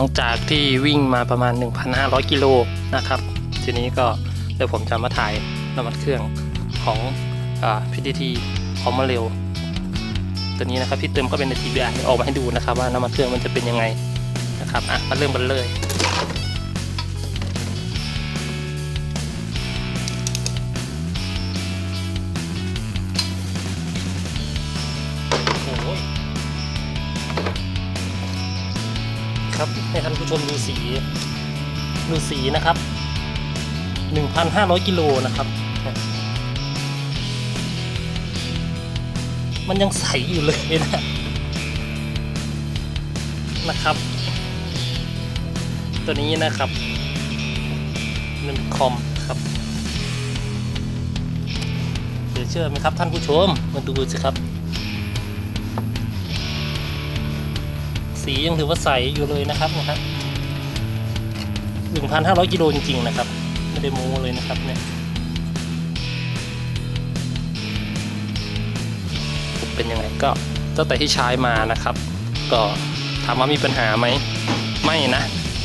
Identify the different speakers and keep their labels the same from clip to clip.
Speaker 1: ครับก็หลังจากที่วิ่งมาประมาณ 1,500 กิโลนะครับ ทีนี้ก็เดี๋ยวผมจะมาถ่ายน้ำมันเครื่องของอ่า PTT ของมาเร็ว ตัวนี้นะครับที่เติมก็เป็นใน TBR ออกมาให้ดูนะครับ ว่าน้ำมันเครื่องมันจะเป็นยังไงนะครับอะมาเริ่มกันเลย ครับ ให้ท่านผู้ชมดูสี ดูสีนะครับ 1,500 กิโลนะครับ มันยังใสอยู่เลยนะนะครับ ตัวนี้นะครับมันคอมครับเดี๋ยวเชื่อไหมครับท่านผู้ชมมาดูสิครับ สียังถือว่าใสอยู่เลยนะครับนะครับ1,500กิโลจริงๆนะครับ ไม่ได้โม้เลยนะครับเนี่ยเป็นยังไงก็ตั้งแต่ที่ใช้มานะครับ ก็ถามว่ามีปัญหาไหมไม่นะ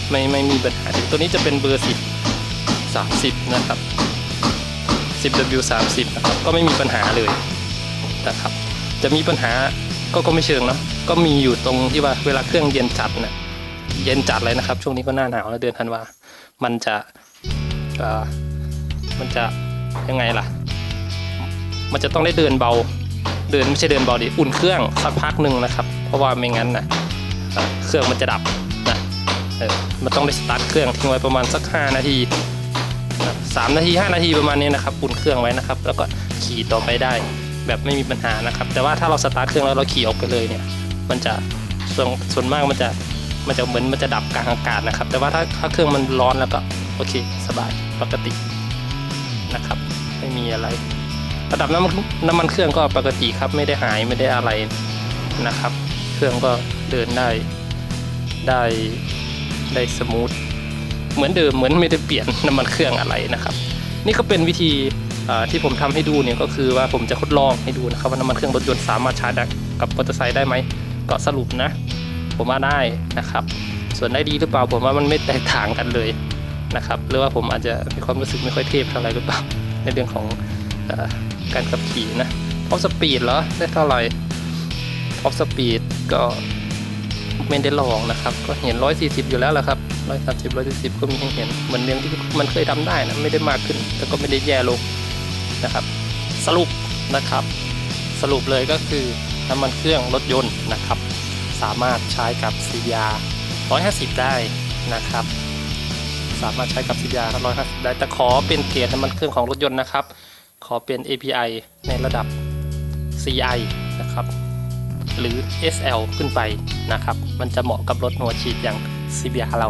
Speaker 1: ไม่ไม่มีปัญหาตัวนี้จะเป็นเบอร์10 30นะครับ 10W 30นะครับก็ไม่มีปัญหาเลยนะครับ จะมีปัญหาก็ก็ไม่เชิงเนาะ ก็มีอยู่ตรงที่ว่าเวลาเครื่องเย็นจัดนะเย็นจัดเลยนะครับ ช่วงนี้ก็หน้าหนาวแล้วเดือนธันวามันจะเอ่อมันจะยังไงล่ะ มันจะต้องได้เดินเบา เดินไม่ใช่เดินเบาดิอุ่นเครื่องสักพักหนึ่งนะครับ เพราะว่าไม่งั้นนะเอ่อเครื่องมันจะดับนะเออมันต้องได้สตาร์ทเครื่องทิ้งไว้ประมาณสัก 5 นาทีสามนาที 5 นาทีประมาณนี้นะครับอุ่นเครื่องไว้นะครับ แล้วก็ขี่ต่อไปได้แบบไม่มีปัญหานะครับ แต่ว่าถ้าเราสตาร์ทเครื่องแล้วเราขี่ออกไปเลยเนี่ย มันจะส่วนส่วนมากมันจะมันจะเหมือนมันจะดับกลางอากาศนะครับ แต่ว่าถ้าถ้าเครื่องมันร้อนแล้วก็โอเคสบายปกตินะครับ ไม่มีอะไร ระดับน้ำมันน้ำมันเครื่องก็ปกติครับ ไม่ได้หายไม่ได้อะไรนะครับ เครื่องก็เดินได้ได้ได้สมูทเหมือนเดิมเหมือนไม่ได้เปลี่ยนน้ำมันเครื่องอะไรนะครับ นี่ก็เป็นวิธีที่ผมทำให้ดูเนี่ยก็คือว่าผมจะทดลองให้ดูนะครับว่าน้ำมันเครื่องรถยนต์สามารถช้ได้กับมอเตอร์ไซค์ได้ไหม ก็สรุปนะ ผมว่าได้นะครับ ส่วนได้ดีหรือเปล่าผมว่ามันไม่แตกต่างกันเลยนะครับ หรือว่าผมอาจจะมีความรู้สึกไม่ค่อยเทพเท่าไหร่หรือเปล่าในเรื่องของอการขับขี่นะท็อปสปีดเหรอได้เท่าไหร่ท็อปสปีดก็ไม่ได้ลองนะครับ ก็เห็น 140 อยู่แล้วแหละครับ 130 140 ก็มีให้เห็นเหมือนเรื่องที่มันเคยทำได้นะไม่ได้มากขึ้นแต่ก็ไม่ได้แย่ลงนะครับ สรุปนะครับ สรุปเลยก็คือ น้ำมันเครื่องรถยนต์นะครับ สามารถใช้กับ CBR 150 ได้นะครับ สามารถใช้กับ CBR 150 ได้แต่ขอเป็นเกียร์น้ำมันเครื่องของรถยนต์นะครับ ขอเป็น API ในระดับ CI นะครับหรือ SL ขึ้นไปนะครับ มันจะเหมาะกับรถหัวฉีดอย่าง CBR เรา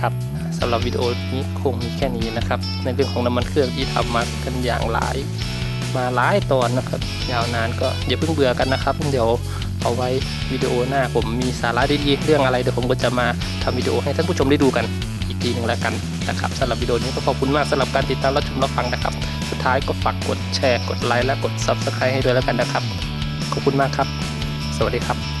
Speaker 1: ครับสำหรับวิดีโอนี้คงมีแค่นี้นะครับ ในเรื่องของน้ำมันเครื่องที่ทำมากันอย่างหลาย มาหลายตอนนะครับ ยาวนานก็อย่าเพิ่งเบื่อกันนะครับ เดี๋ยวเอาไว้วิดีโอหน้าผมมีสาระดีๆเรื่องอะไรเดี๋ยวผมก็จะมาทำวิดีโอให้ท่านผู้ชมได้ดูกันอีกทีหนึ่งแล้วกันนะครับสำหรับวิดีโอนี้ก็ขอบคุณมากสำหรับการติดตามรับชมรับฟังนะครับ สุดท้ายก็ฝากกดแชร์กดไลค์และกด Subscribe ให้ด้วยแล้วกันนะครับ ขอบคุณมากครับ สวัสดีครับ